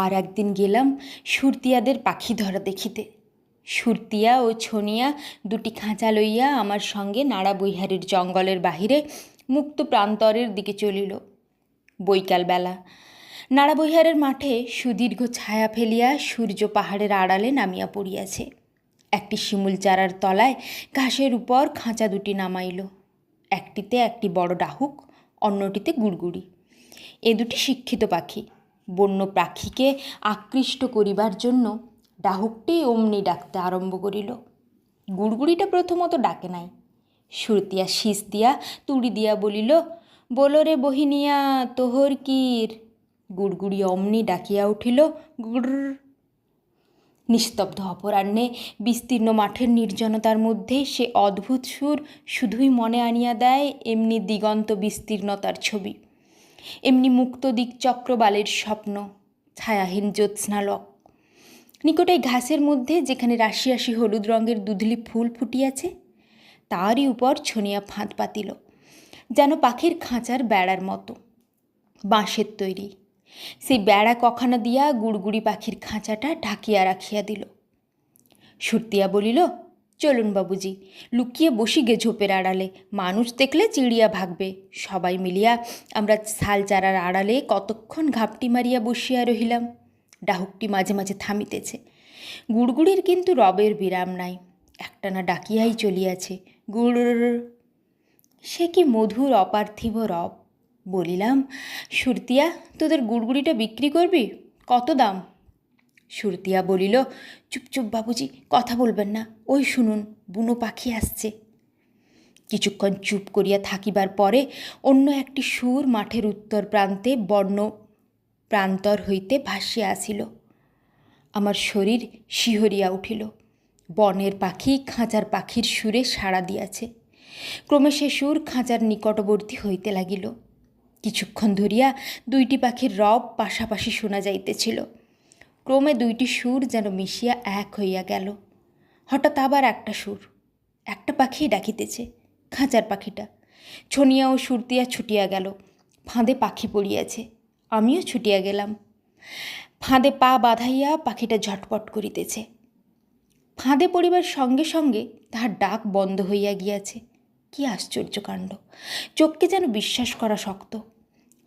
আর একদিন গেলাম সুরতিয়াদের পাখি ধরা দেখিতে। সুরতিয়া ও ছনিয়া দুটি খাঁচা লইয়া আমার সঙ্গে নাড়া বৈহারীর জঙ্গলের বাহিরে মুক্ত প্রান্তরের দিকে চলিল। বৈকালবেলা নাড়াবৈহারের মাঠে সুদীর্ঘ ছায়া ফেলিয়া সূর্য পাহাড়ের আড়ালে নামিয়া পড়িয়াছে। একটি শিমুল চারার তলায় ঘাসের উপর খাঁচা দুটি নামাইল। একটিতে একটি বড় ডাহুক, অন্যটিতে গুড়গুড়ি। এ দুটি শিক্ষিত পাখি। বন্য পাখিকে আকৃষ্ট করিবার জন্য ডাহুকটি অমনি ডাকতে আরম্ভ করিল। গুড়গুড়িটা প্রথমত ডাকে নাই। সুরতিয়া শীষ দিয়া তুড়ি দিয়া বলিল, বলো রে বহিনিয়া, তোহর কীর? গুড়গুড়ি অমনি ডাকিয়া উঠিল, গুড়। নিস্তব্ধ অপরাহ্নে বিস্তীর্ণ মাঠের নির্জনতার মধ্যে সে অদ্ভুত সুর শুধুই মনে আনিয়া দেয়, এমনি দিগন্ত বিস্তীর্ণতার ছবি। এমনি মুক্ত দিকচক্রবালের স্বপ্ন, ছায়াহীন জ্যোৎস্নালক। নিকটে ঘাসের মধ্যে যেখানে রাশি রাশি হলুদ রঙের দুধলি ফুল ফুটিয়াছে, তারই উপর ছনিয়া ফাঁদ পাতিল, যেন পাখির খাঁচার বেড়ার মতো। বাঁশের তৈরি, সেই বেড়া কখানা দিয়া গুড়গুড়ি পাখির খাঁচাটা ঢাকিয়া রাখিয়া দিল। সুরতিয়া বলিল চলুন বাবুজি, লুকিয়ে বসি গে ঝোপের আড়ালে। মানুষ দেখলে চিড়িয়া ভাগবে। সবাই মিলিয়া আমরা শাল চারার আড়ালে কতক্ষণ ঘাপটি মারিয়া বসিয়া রহিলাম। ডাহুকটি মাঝে মাঝে থামিতেছে। গুড়গুড়ির কিন্তু রবের বিরাম নাই। একটানা ডাকিয়াই চলিয়াছে, গুড় সে কি মধুর অপার্থিব রব? বলিলাম, সুরতিয়া, তোদের গুড়গুড়িটা বিক্রি করবি? কত দাম? সুরতিয়া বলিল, চুপ চুপ বাবুজি, কথা বলবেন না। ওই শুনুন, বুনো পাখি আসছে। কিছুক্ষণ চুপ করিয়া থাকিবার পরে অন্য একটি সুর মাঠের উত্তর প্রান্তে বর্ণ প্রান্তর হইতে ভাসিয়া আসিল। আমার শরীর শিহরিয়া উঠিল। বনের পাখি খাঁচার পাখির সুরে সাড়া দিয়াছে। ক্রমে সে সুর খাঁচার নিকটবর্তী হইতে লাগিল। কিছুক্ষণ ধরিয়া দুইটি পাখির রব পাশাপাশি শোনা যাইতেছিল। ক্রমে দুইটি সুর যেন মিশিয়া এক হইয়া গেল। হঠাৎ আবার একটা সুর। একটা পাখি ডাকিতেছে, খাঁচার পাখিটা। ছনিয়া ও সুরতিয়া ছুটিয়া গেল। ফাঁদে পাখি পড়িয়াছে। আমিও ছুটিয়া গেলাম। ফাঁদে পা বাঁধাইয়া পাখিটা ঝটপট করিতেছে। ফাঁদে পড়িবার সঙ্গে সঙ্গে তাহার ডাক বন্ধ হইয়া গিয়াছে। কি আশ্চর্য কাণ্ড! চোখকে যেন বিশ্বাস করা শক্ত।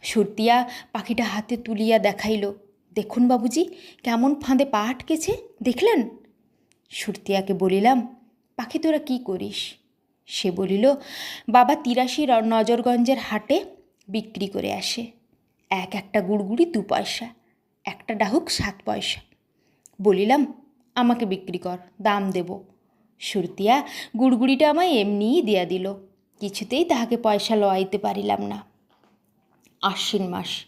সুরতিয়া পাখিটা হাতে তুলিয়া দেখাইল দেখুন বাবুজি, কেমন ফাঁদে পা আটকেছে, দেখলেন? সুরতিয়াকে বলিলাম, পাখি তোরা কি করিস? সে বলিল, বাবা তিরাশি নজরগঞ্জের হাটে বিক্রি করে আসে। এক একটা গুড়গুড়ি দু পয়সা, একটা ডাহুক সাত পয়সা। বলিলাম, আমাকে বিক্রি কর, দাম দেব। সুরতিয়া গুড়গুড়িটা আমায় এমনিই দিয়া দিল। কিছুতেই তাহাকে পয়সা লওয়াইতে পারিলাম না। আশ্বিন মাস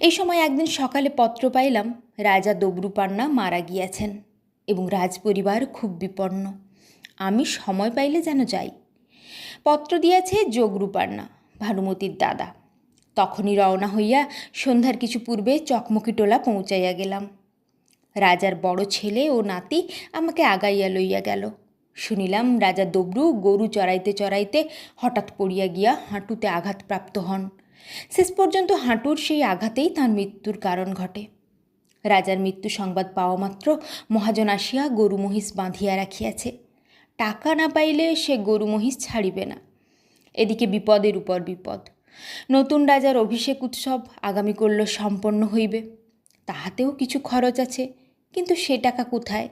এই সময় একদিন সকালে পত্র পাইলাম, রাজা দবরুপান্না মারা গিয়াছেন এবং রাজপরিবার খুব বিপন্ন। আমি সময় পাইলে যেন যাই। পত্র দিয়াছে যোগরূপান্না, ভানুমতির দাদা। তখনই রওনা হইয়া সন্ধ্যার কিছু পূর্বে চকমকি টোলা পৌঁছাইয়া গেলাম। রাজার বড় ছেলে ও নাতি আমাকে আগাইয়া লইয়া গেল। শুনিলাম রাজা দবরু গরু চড়াইতে চড়াইতে হঠাৎ পড়িয়া গিয়া হাঁটুতে আঘাতপ্রাপ্ত হন। শেষ পর্যন্ত হাঁটুর সেই আঘাতেই তার মৃত্যুর কারণ ঘটে। রাজার মৃত্যু সংবাদ পাওয়া মাত্র মহাজন আসিয়া গরু মহিষ বাঁধিয়া রাখিয়াছে। টাকা না পাইলে সে গরু মহিষ ছাড়িবে না। এদিকে বিপদের উপর বিপদ। নতুন রাজার অভিষেক উৎসব আগামী করল সম্পন্ন হইবে। তাহাতেও কিছু খরচ আছে, কিন্তু সে টাকা কোথায়?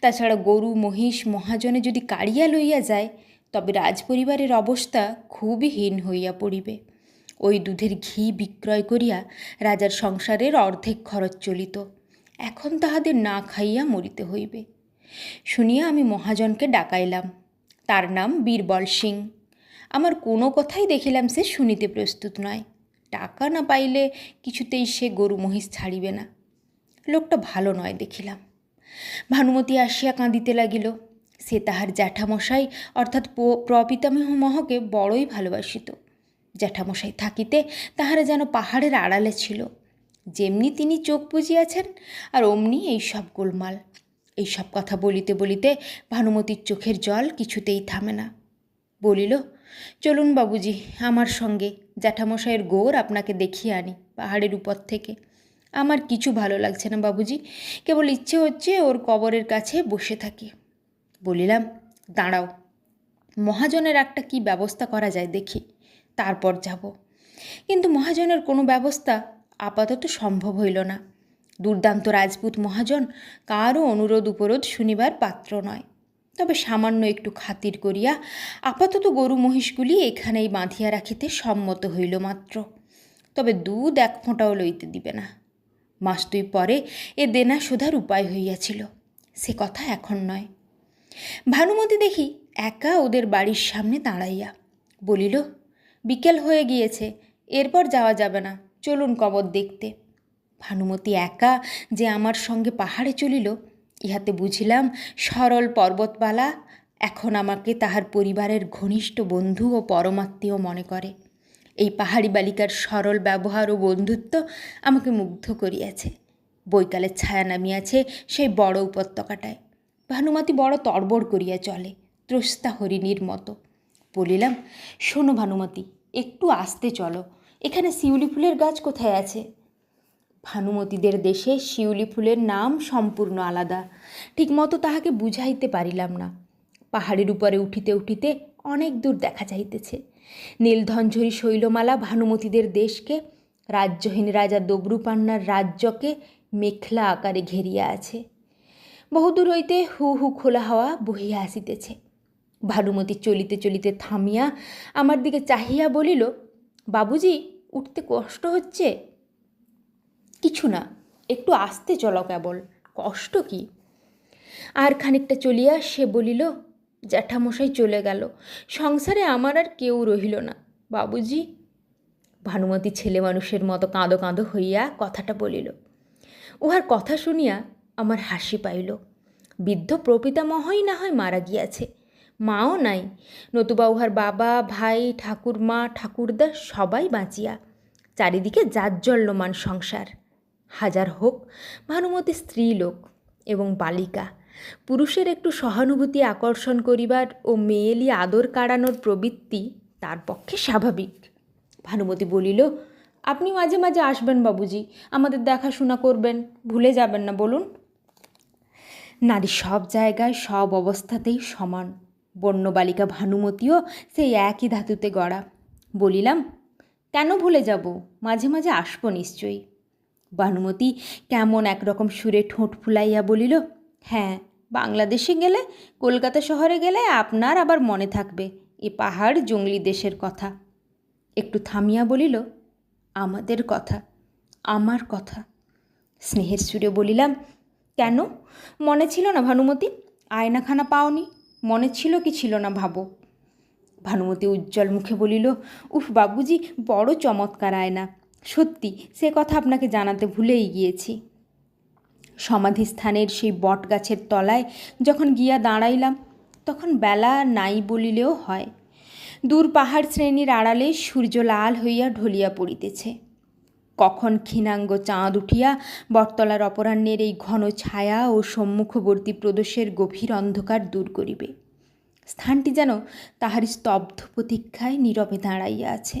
তাছাড়া গরু, মহিষ, মহাজনে যদি কাড়িয়া লইয়া যায়, তবে রাজপরিবারের অবস্থা খুবই হীন হইয়া পড়িবে। ওই দুধের ঘি বিক্রয় করিয়া রাজার সংসারের অর্ধেক খরচ চলিত। এখন তাহাদের না খাইয়া মরিতে হইবে। শুনিয়া আমি মহাজনকে ডাকাইলাম। তার নাম বীরবল সিং। আমার কোনো কথাই দেখিলাম সে শুনিতে প্রস্তুত নয়। টাকা না পাইলে কিছুতেই সে গরু মহিষ ছাড়িবে না। লোকটা ভালো নয় দেখিলাম। ভানুমতি আসিয়া কাঁদিতে লাগিল। সে তাহার জ্যাঠামশাই অর্থাৎ প্রপিতামহ মহকে বড়ই ভালোবাসিত। জ্যাঠামশাই থাকিতে তাহারা যেন পাহাড়ের আড়ালে ছিল। যেমনি তিনি চোখ বুঝিয়াছেন আর অমনি এই সব গোলমাল। এই সব কথা বলিতে বলিতে ভানুমতির চোখের জল কিছুতেই থামে না। বলিল, চলুন বাবুজি, আমার সঙ্গে জ্যাঠামশাইয়ের গোর আপনাকে দেখিয়ে আনি পাহাড়ের উপর থেকে। আমার কিছু ভালো লাগছে না বাবুজি, কেবল ইচ্ছে হচ্ছে ওর কবরের কাছে বসে থাকি। বলিলাম, দাঁড়াও, মহাজনের একটা কি ব্যবস্থা করা যায় দেখি। তারপর যাব। কিন্তু মহাজনের কোনো ব্যবস্থা আপাতত সম্ভব হইল না। দুর্দান্ত রাজপুত মহাজন কারও অনুরোধ উপরোধ শুনিবার পাত্র নয়। তবে সামান্য একটু খাতির করিয়া আপাতত গরু মহিষগুলি এখানেই বাঁধিয়া রাখিতে সম্মত হইল মাত্র। তবে দুধ এক ফোঁটাও লইতে দিবে না। মাস দুই পরে এ দেনা শোধার উপায় হইয়াছিল। সে কথা এখন নয়। ভানুমতি দেখি একা ওদের বাড়ির সামনে দাঁড়াইয়া বলিল বিকেল হয়ে গিয়েছে, এরপর যাওয়া যাবে না। চলুন কবর দেখতে। ভানুমতি একা যে আমার সঙ্গে পাহাড়ে চলিল, ইহাতে বুঝিলাম সরল পর্বতবালা এখন আমাকে তাহার পরিবারের ঘনিষ্ঠ বন্ধু ও পরমাত্মীয় মনে করে। এই পাহাড়ি বালিকার সরল ব্যবহার ও বন্ধুত্ব আমাকে মুগ্ধ করিয়াছে। বৈকালের ছায়া নামিয়াছে সেই বড় উপত্যকাটায়। ভানুমতি বড় তড়বড় করিয়া চলে, ত্রস্তা হরিণীর মতো। বলিলাম, শোনো ভানুমতি, একটু আসতে চলো। এখানে শিউলি ফুলের গাছ কোথায় আছে? ভানুমতিদের দেশে শিউলি ফুলের নাম সম্পূর্ণ আলাদা। ঠিকমতো তাহাকে বুঝাইতে পারিলাম না। পাহাড়ের উপরে উঠিতে উঠিতে অনেক দূর দেখা যাইতেছে। নীলধনঝরি শৈলমালা ভানুমতিদের দেশকে, রাজ্যহীন রাজা দবরুপান্নার রাজ্যকে মেখলা আকারে ঘেরিয়া আছে। বহুদূর হইতে হু হু খোলা হাওয়া বহিয়া আসিতেছে। ভানুমতি চলিতে চলিতে থামিয়া আমার দিকে চাহিয়া বলিল, বাবুজি, উঠতে কষ্ট হচ্ছে? কিছু না, একটু আসতে চলো কেবল, কষ্ট কি? আর খানিকটা চলিয়া সে বলিল, জ্যাঠামশাই চলে গেল, সংসারে আমার আর কেউ রহিল না, বাবুজি। ভানুমতি ছেলে মানুষের মতো কাঁদো কাঁদো হইয়া কথাটা বলিল। উহার কথা শুনিয়া আমার হাসি পাইল, বৃদ্ধ প্রপিতামহই না হয় মারা গিয়াছে মাও নাই। নতুবা উহার বাবা, ভাই, ঠাকুরমা, ঠাকুরদা সবাই বাঁচিয়া চারিদিকে জাজ্জল্যমান সংসার। হাজার হোক, ভানুমতি স্ত্রীলোক এবং বালিকা, পুরুষের একটু সহানুভূতি আকর্ষণ করিবার ও মেয়েলি আদর কাড়ানোর প্রবৃত্তি তার পক্ষে স্বাভাবিক। ভানুমতি বলিল, আপনি মাঝে মাঝে আসবেন বাবুজি, আমাদের দেখাশোনা করবেন, ভুলে যাবেন না, বলুন? নারী সব জায়গায়, সব অবস্থাতেই সমান। বন্য বালিকা ভানুমতিও সেই একই ধাতুতে গড়া। বলিলাম, কেন ভুলে যাব? মাঝে মাঝে আসব নিশ্চয়ই। ভানুমতি কেমন একরকম সুরে ঠোঁট ফুলাইয়া বলিল হ্যাঁ বাংলাদেশে গেলে, কলকাতা শহরে গেলে আপনার আবার মনে থাকবে, এ পাহাড় জঙ্গলি দেশের কথা। একটু থামিয়া বলিল, আমাদের কথা, আমার কথা। স্নেহের সুরে বলিলাম, কেন? মনে ছিল না ভানুমতি, আয়নাখানা পাওনি। মনে ছিল কি ছিল না ভাবো। ভানুমতি উজ্জ্বল মুখে বলিল, উফ বাবুজি, বড় চমৎকার আয়না। সত্যি, সে কথা আপনাকে জানাতে ভুলেই গিয়েছি। সমাধিস্থানের সেই বট গাছের তলায় যখন গিয়া দাঁড়াইলাম, তখন বেলা নাই বলিলেও হয়। দূর পাহাড় শ্রেণির আড়ালে সূর্য লাল হইয়া ঢলিয়া পড়িতেছে। কখন ক্ষীণাঙ্গ চাঁদ উঠিয়া বটতলার অপরাহ্নের এই ঘন ছায়া ও সম্মুখবর্তী প্রদেশের গভীর অন্ধকার দূর করিবে। স্থানটি যেন তাহারই স্তব্ধ প্রতীক্ষায় নীরবে দাঁড়াইয়া আছে।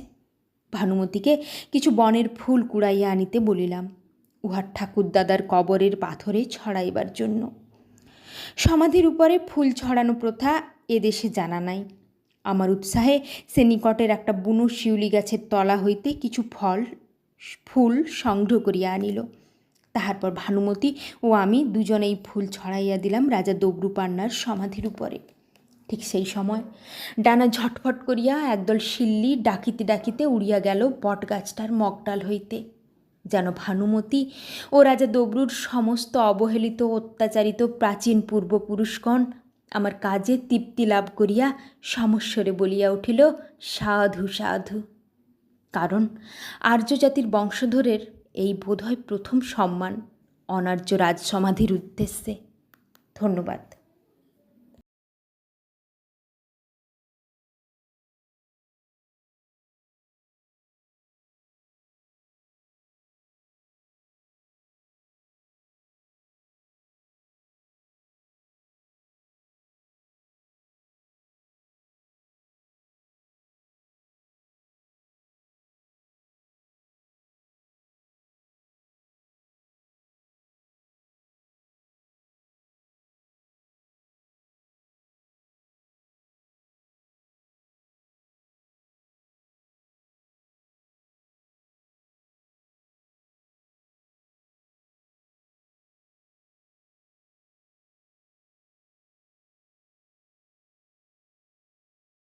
ভানুমতিকে কিছু বনের ফুল কুড়াইয়া আনিতে বলিলাম, উহার ঠাকুরদাদার কবরের পাথরে ছড়াইবার জন্য। সমাধির উপরে ফুল ছড়ানো প্রথা এদেশে জানা নাই। আমার উৎসাহে সে নিকটের একটা বুনো শিউলি গাছের তলা হইতে কিছু ফল ফুল সংগ্রহ করিয়া আনিল। তাহার পর ভানুমতি ও আমি দুজনেই ফুল ছড়াইয়া দিলাম রাজা দবরুপান্নার সমাধির উপরে। ঠিক সেই সময় ডানা ঝটফট করিয়া একদল শিল্লি ডাকিতে ডাকিতে উড়িয়া গেল বটগাছটার মগডাল হইতে। যেন ভানুমতি ও রাজা দবরুর সমস্ত অবহেলিত, অত্যাচারিত প্রাচীন পূর্বপুরুষগণ আমার কাজে তৃপ্তি লাভ করিয়া সমস্বরে বলিয়া উঠিল, সাধু সাধু। কারণ আর্য জাতির বংশধরের এই বোধহয় প্রথম সম্মান অনার্য রাজসমাধির উদ্দেশ্যে। ধন্যবাদ।